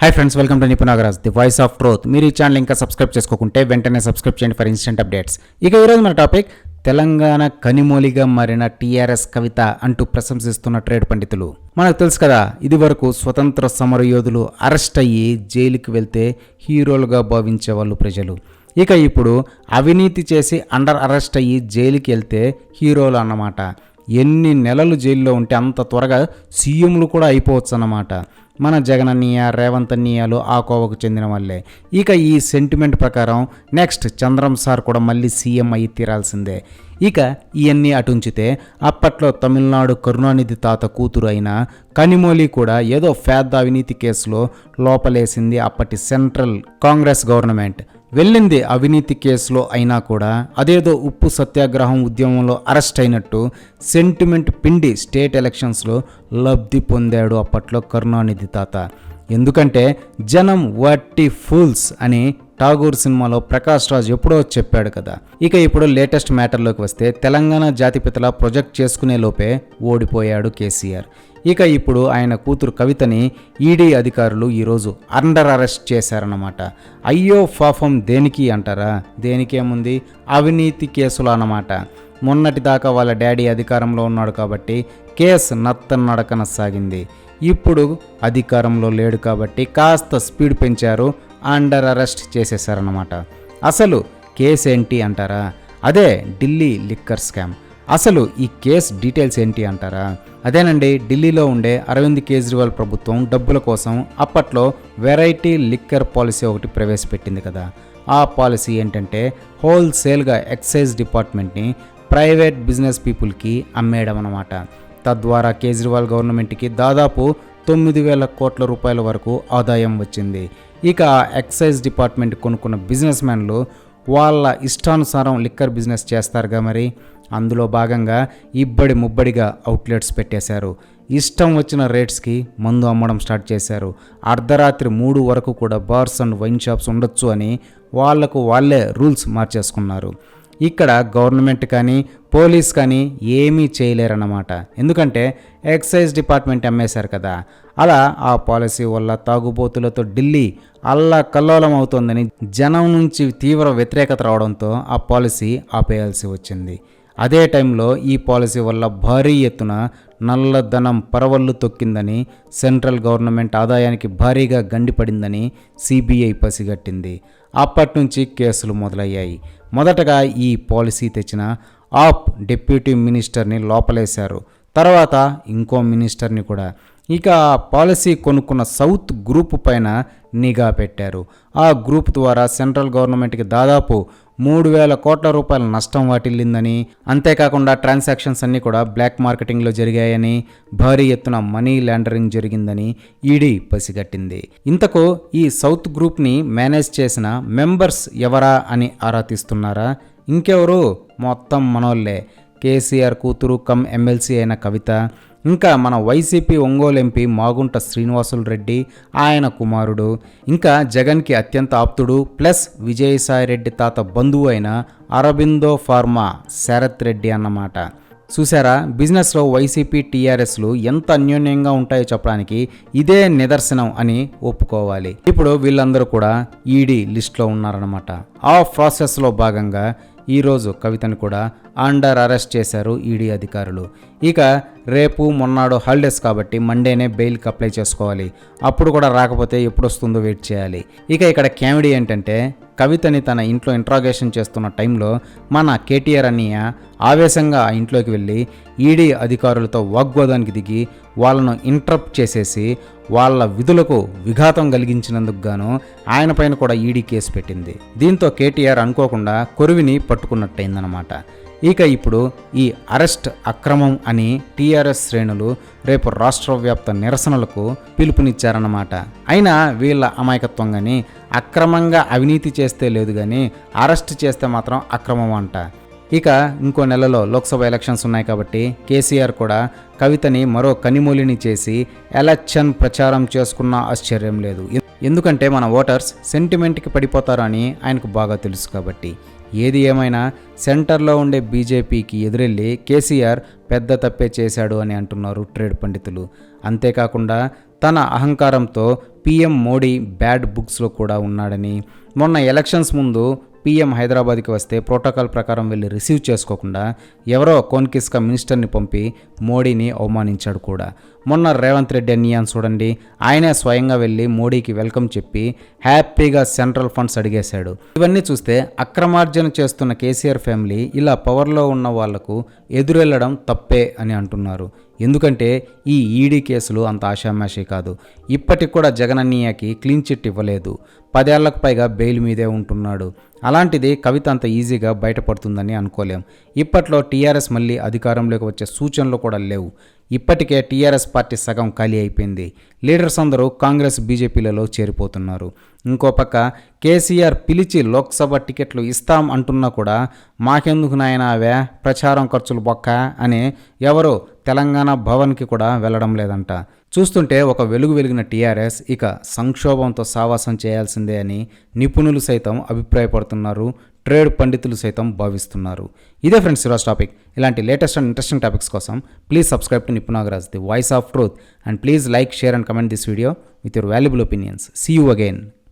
Hi friends welcome to Nipunagaraj the voice of truth మీరు ఈ channel ఇంకా subscribe చేసుకోకుంటే వెంటనే సబ్స్క్రైబ్ చేయండి ఫర్ ఇన్స్టెంట్ అప్డేట్స్ ఇక ఈరోజు మన టాపిక్ తెలంగాణ కనిమూలిగా మారిన టీఆర్ఎస్ కవిత అంటూ ప్రశంసిస్తున్న ట్రేడ్ పండితులు. మనకు తెలుసు కదా ఇది వరకు స్వతంత్ర సమర యోధులు అరెస్ట్ అయ్యి జైలుకి వెళ్తే హీరోలుగా భావించే వాళ్ళు ప్రజలు. ఇక ఇప్పుడు అవినీతి చేసి అండర్ అరెస్ట్ అయ్యి జైలుకి వెళ్తే హీరోలు అన్నమాట. ఎన్ని నెలలు జైల్లో ఉంటే అంత త్వరగా సీఎంలు కూడా అయిపోవచ్చు అన్నమాట మన జగనన్నయ్య రేవంత్ అన్నయ్యలు ఆ కోవకు చెందిన వాళ్ళే. ఇక ఈ సెంటిమెంట్ ప్రకారం నెక్స్ట్ చంద్రం సార్ కూడా మళ్ళీ సీఎం అయ్యి తీరాల్సిందే. ఇక ఇవన్నీ అటుంచితే అప్పట్లో తమిళనాడు కరుణానిధి తాత కూతురు అయిన కనిమోలి కూడా ఏదో పేద అవినీతి కేసులో లోపలేసింది అప్పటి సెంట్రల్ కాంగ్రెస్ గవర్నమెంట్. వెళ్ళింది అవినీతి కేసులో అయినా కూడా అదేదో ఉప్పు సత్యాగ్రహం ఉద్యమంలో అరెస్ట్ అయినట్టు సెంటిమెంట్ పిండి స్టేట్ ఎలక్షన్స్లో లబ్ధి పొందాడు అప్పట్లో కరుణానిధి తాత. ఎందుకంటే జనం వట్టి ఫూల్స్ అని ఠాగూర్ సినిమాలో ప్రకాష్ రాజ్ ఎప్పుడో చెప్పాడు కదా. ఇక ఇప్పుడు లేటెస్ట్ మ్యాటర్లోకి వస్తే తెలంగాణ జాతిపితల ప్రొజెక్ట్ చేసుకునే లోపే ఓడిపోయాడు కేసీఆర్. ఇక ఇప్పుడు ఆయన కూతురు కవితని ఈడీ అధికారులు ఈరోజు అండర్ అరెస్ట్ చేశారన్నమాట. అయ్యో పాపం దేనికి అంటారా? దేనికేముంది? అవినీతి కేసులు అన్నమాట. మొన్నటి దాకా వాళ్ళ డాడీ అధికారంలో ఉన్నాడు కాబట్టి కేసు నత్త నడకన సాగింది. ఇప్పుడు అధికారంలో లేడు కాబట్టి కాస్త స్పీడ్ పెంచారు అండర్ అరెస్ట్ చేసేసారన్నమాట అసలు కేసు ఏంటి అంటారా? అదే ఢిల్లీ లిక్కర్ స్కామ్. అసలు ఈ కేస్ డీటెయిల్స్ ఏంటి అంటారా? అదేనండి ఢిల్లీలో ఉండే అరవింద్ కేజ్రీవాల్ ప్రభుత్వం డబ్బుల కోసం అప్పట్లో వెరైటీ లిక్కర్ పాలసీ ఒకటి ప్రవేశపెట్టింది కదా. ఆ పాలసీ ఏంటంటే హోల్సేల్గా ఎక్సైజ్ డిపార్ట్మెంట్ని ప్రైవేట్ బిజినెస్ పీపుల్కి అమ్మేయడం అన్నమాట. తద్వారా కేజ్రీవాల్ గవర్నమెంట్కి దాదాపు తొమ్మిది వేల కోట్ల రూపాయల వరకు ఆదాయం వచ్చింది. ఇక ఎక్సైజ్ డిపార్ట్మెంట్ కొనుక్కున్న బిజినెస్ మ్యాన్లు వాళ్ళ ఇష్టానుసారం లిక్కర్ బిజినెస్ చేస్తారుగా మరి. అందులో భాగంగా ఇబ్బడి ముబ్బడిగా అవుట్లెట్స్ పెట్టేశారు. ఇష్టం వచ్చిన రేట్స్కి మందు అమ్మడం స్టార్ట్ చేశారు. అర్ధరాత్రి మూడు వరకు కూడా బార్స్ అండ్ వైన్ షాప్స్ ఉండొచ్చు అని వాళ్ళకు వాళ్ళే రూల్స్ మార్చేసుకున్నారు. ఇక్కడ గవర్నమెంట్ కానీ పోలీస్ కానీ ఏమీ చేయలేరన్నమాట. ఎందుకంటే ఎక్సైజ్ డిపార్ట్మెంట్ అమ్మేశారు కదా. అలా ఆ పాలసీ వల్ల తాగుబోతులతో ఢిల్లీ అల్లా కల్లోలం అవుతోందని జనం నుంచి తీవ్ర వ్యతిరేకత రావడంతో ఆ పాలసీ ఆపేయాల్సి వచ్చింది. అదే టైంలో ఈ పాలసీ వల్ల భారీ ఎత్తున నల్లధనం పరవళ్ళు తొక్కిందని సెంట్రల్ గవర్నమెంట్ ఆదాయానికి భారీగా గండిపడిందని సిబిఐ పసిగట్టింది. అప్పటి నుంచి కేసులు మొదలయ్యాయి. మొదటగా ఈ పాలసీ తెచ్చిన ఆప్ డిప్యూటీ మినిస్టర్ని లోపలేశారు. తర్వాత ఇంకో మినిస్టర్ని కూడా. ఇక ఆ పాలసీ కొనుక్కున్న సౌత్ గ్రూప్ పైన నిఘా పెట్టారు. ఆ గ్రూప్ ద్వారా సెంట్రల్ గవర్నమెంట్కి దాదాపు మూడు వేల కోట్ల రూపాయల నష్టం వాటిల్లిందని అంతేకాకుండా ట్రాన్సాక్షన్స్ అన్నీ కూడా బ్లాక్ మార్కెటింగ్లో జరిగాయని భారీ ఎత్తున మనీ లాండరింగ్ జరిగిందని ఈడీ పసిగట్టింది. ఇంతకు ఈ సౌత్ గ్రూప్ని మేనేజ్ చేసిన మెంబర్స్ ఎవరా అని ఆరా తీస్తున్నారా? ఇంకెవరు? మొత్తం మనోళ్ళే. కేసీఆర్ కూతురు కమ్ ఎమ్మెల్సీ అయిన కవిత ఇంకా మన వైసీపీ ఒంగోలు ఎంపీ మాగుంట శ్రీనివాసులు రెడ్డి ఆయన కుమారుడు ఇంకా జగన్కి అత్యంత ఆప్తుడు ప్లస్ విజయసాయి రెడ్డి తాత బంధువు అయిన అరబిందో ఫార్మా శరత్ రెడ్డి అన్నమాట. చూసారా బిజినెస్లో వైసీపీ టీఆర్ఎస్లు ఎంత అన్యోన్యంగా ఉంటాయో చెప్పడానికి ఇదే నిదర్శనం అని ఒప్పుకోవాలి. ఇప్పుడు వీళ్ళందరూ కూడా ఈడీ లిస్ట్లో ఉన్నారన్నమాట. ఆ ప్రాసెస్లో భాగంగా ఈరోజు కవితను కూడా అండర్ అరెస్ట్ చేశారు ఈడీ అధికారులు. ఇక రేపు మొన్నాడు హాలిడేస్ కాబట్టి మండేనే బెయిల్కి అప్లై చేసుకోవాలి. అప్పుడు కూడా రాకపోతే ఎప్పుడు వస్తుందో వెయిట్ చేయాలి. ఇక ఇక్కడ కామెడీ ఏంటంటే కవితని తన ఇంట్లో ఇంట్రాగేషన్ చేస్తున్న టైంలో మన కేటీఆర్ అన్నయ్య ఆవేశంగా ఆ ఇంట్లోకి వెళ్ళి ఈడీ అధికారులతో వాగ్వాదానికి దిగి వాళ్ళను ఇంటరప్ట్ చేసేసి వాళ్ళ విధులకు విఘాతం కలిగించినందుకు గాను ఆయన పైన కూడా ఈడీ కేసు పెట్టింది. దీంతో కేటీఆర్ అనుకోకుండా కొరివిని పట్టుకున్నట్టయిందనమాట ఇక ఇప్పుడు ఈ అరెస్ట్ అక్రమం అని టీఆర్ఎస్ శ్రేణులు రేపు రాష్ట్ర వ్యాప్త నిరసనలకు పిలుపునిచ్చారన్నమాట. అయినా వీళ్ళ అమాయకత్వం కానీ అక్రమంగా అవినీతి చేస్తే లేదు కానీ అరెస్ట్ చేస్తే మాత్రం అక్రమం అంట. ఇక ఇంకో నెలలో లోక్సభ ఎలక్షన్స్ ఉన్నాయి కాబట్టి కేసీఆర్ కూడా కవితని మరో కనిమూలిని చేసి ఎలక్షన్ ప్రచారం చేసుకున్న ఆశ్చర్యం లేదు. ఎందుకంటే మన ఓటర్స్ సెంటిమెంట్కి పడిపోతారని ఆయనకు బాగా తెలుసు కాబట్టి. ఏది ఏమైనా సెంటర్లో ఉండే బీజేపీకి ఎదురెళ్ళి కేసీఆర్ పెద్ద తప్పే చేశాడు అని అంటున్నారు ట్రేడ్ పండితులు. అంతేకాకుండా తన అహంకారంతో పీఎం మోడీ బ్యాడ్ బుక్స్లో కూడా ఉన్నాడని. మొన్న ఎలక్షన్స్ ముందు పీఎం హైదరాబాద్కి వస్తే ప్రోటోకాల్ ప్రకారం వెళ్ళి రిసీవ్ చేసుకోకుండా ఎవరో కోన్కిస్క మినిస్టర్ని పంపి మోడీని అవమానించాడు కూడా. మొన్న రేవంత్ రెడ్డి అన్యాన్ చూడండి ఆయనే స్వయంగా వెళ్ళి మోడీకి వెల్కమ్ చెప్పి హ్యాపీగా సెంట్రల్ ఫండ్స్ అడిగేశాడు. ఇవన్నీ చూస్తే అక్రమార్జన చేస్తున్న కేసీఆర్ ఫ్యామిలీ ఇలా పవర్లో ఉన్న వాళ్ళకు ఎదురెళ్ళడం తప్పే అని అంటున్నారు. ఎందుకంటే ఈ ఈడీ కేసులు అంత ఆషామాషి కాదు. ఇప్పటికి కూడా జగనన్నయ్యకి క్లీన్ చిట్ ఇవ్వలేదు. పదేళ్ళకు పైగా బెయిల్ మీదే ఉంటున్నాడు. అలాంటిది కవిత అంత ఈజీగా బయటపడుతుందని అనుకోలేం. ఇప్పట్లో టీఆర్ఎస్ మళ్ళీ అధికారంలోకి వచ్చే సూచనలు కూడా లేవు. ఇప్పటికే టీఆర్ఎస్ పార్టీ సగం ఖాళీ అయిపోయింది. లీడర్స్ అందరూ కాంగ్రెస్ బీజేపీలలో చేరిపోతున్నారు. ఇంకో పక్క కేసీఆర్ పిలిచి లోక్సభ టికెట్లు ఇస్తాం అంటున్నా కూడా మాకెందుకు నాయన అవే? ప్రచారం ఖర్చులు బొక్క అని ఎవరో తెలంగాణ భవన్కి కూడా వెళ్ళడం లేదంట. చూస్తుంటే ఒక వెలుగు వెలిగిన టీఆర్ఎస్ ఇక సంక్షోభంతో సావాసం చేయాల్సిందే అని నిపుణులు సైతం అభిప్రాయపడుతున్నారు. ట్రేడ్ పండితులు సైతం భావిస్తున్నారు. ఇదే ఫ్రెండ్స్ ఈరోజు టాపిక్. ఇలాంటి లేటెస్ట్ అండ్ ఇంట్రెస్టింగ్ టాపిక్స్ కోసం please subscribe to Nipunagaraj the voice of truth. And please like share and comment this video with your valuable opinions. See you again